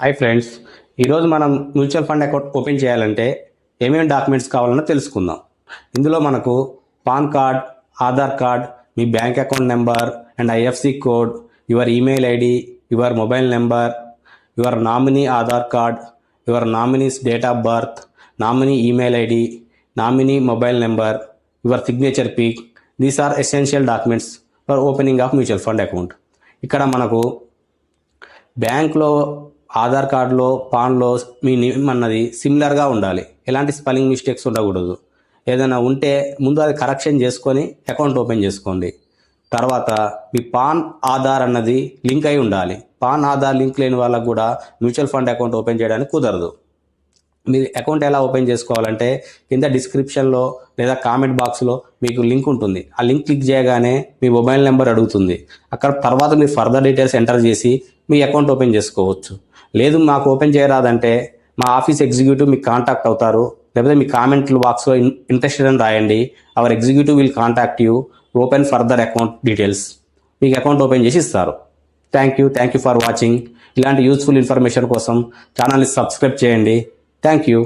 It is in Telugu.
హాయ్ ఫ్రెండ్స్ ఈరోజు మనం మ్యూచువల్ ఫండ్ అకౌంట్ ఓపెన్ చేయాలంటే ఏమేమి డాక్యుమెంట్స్ కావాలన్నా తెలుసుకుందాం. ఇందులో మనకు PAN card Aadhaar card me bank account number and IFSC code your email ID your mobile number your nominee Aadhaar card your nominee's date of birth nominee email ID nominee mobile number your signature pic. These are essential documents for opening of mutual fund account ఇక్కడ మనకు బ్యాంక్లో ఆధార్ కార్డులో పాన్లో మీ నేమ్ అన్నది సిమిలర్గా ఉండాలి. ఎలాంటి స్పెల్లింగ్ మిస్టేక్స్ ఉండకూడదు. ఏదైనా ఉంటే ముందు అది కరెక్షన్ చేసుకొని అకౌంట్ ఓపెన్ చేసుకోండి. తర్వాత మీ పాన్ ఆధార్ అన్నది లింక్ అయి ఉండాలి. పాన్ ఆధార్ లింక్ లేని వాళ్ళకు కూడా మ్యూచువల్ ఫండ్ అకౌంట్ ఓపెన్ చేయడానికి కుదరదు. మీరు అకౌంట్ ఎలా ఓపెన్ చేసుకోవాలంటే కింద డిస్క్రిప్షన్లో లేదా కామెంట్ బాక్స్లో మీకు లింక్ ఉంటుంది. ఆ లింక్ క్లిక్ చేయగానే మీ మొబైల్ నెంబర్ అడుగుతుంది. అక్కడ తర్వాత మీరు ఫర్దర్ డీటెయిల్స్ ఎంటర్ చేసి మీ అకౌంట్ ఓపెన్ చేసుకోవచ్చు. లేదు మాకు ఓపెన్ చేయరాదంటే మా ఆఫీస్ ఎగ్జిక్యూటివ్ మీకు కాంటాక్ట్ అవుతారు. లేకపోతే మీ కామెంట్ బాక్స్లో ఇంట్రెస్టెడ్ అని రాయండి. Our executive will contact you open further account details. మీకు అకౌంట్ ఓపెన్ చేసి ఇస్తారు. Thank you. Thank you for watching. ఇలాంటి యూస్ఫుల్ ఇన్ఫర్మేషన్ కోసం ఛానల్ని సబ్స్క్రైబ్ చేయండి. Thank you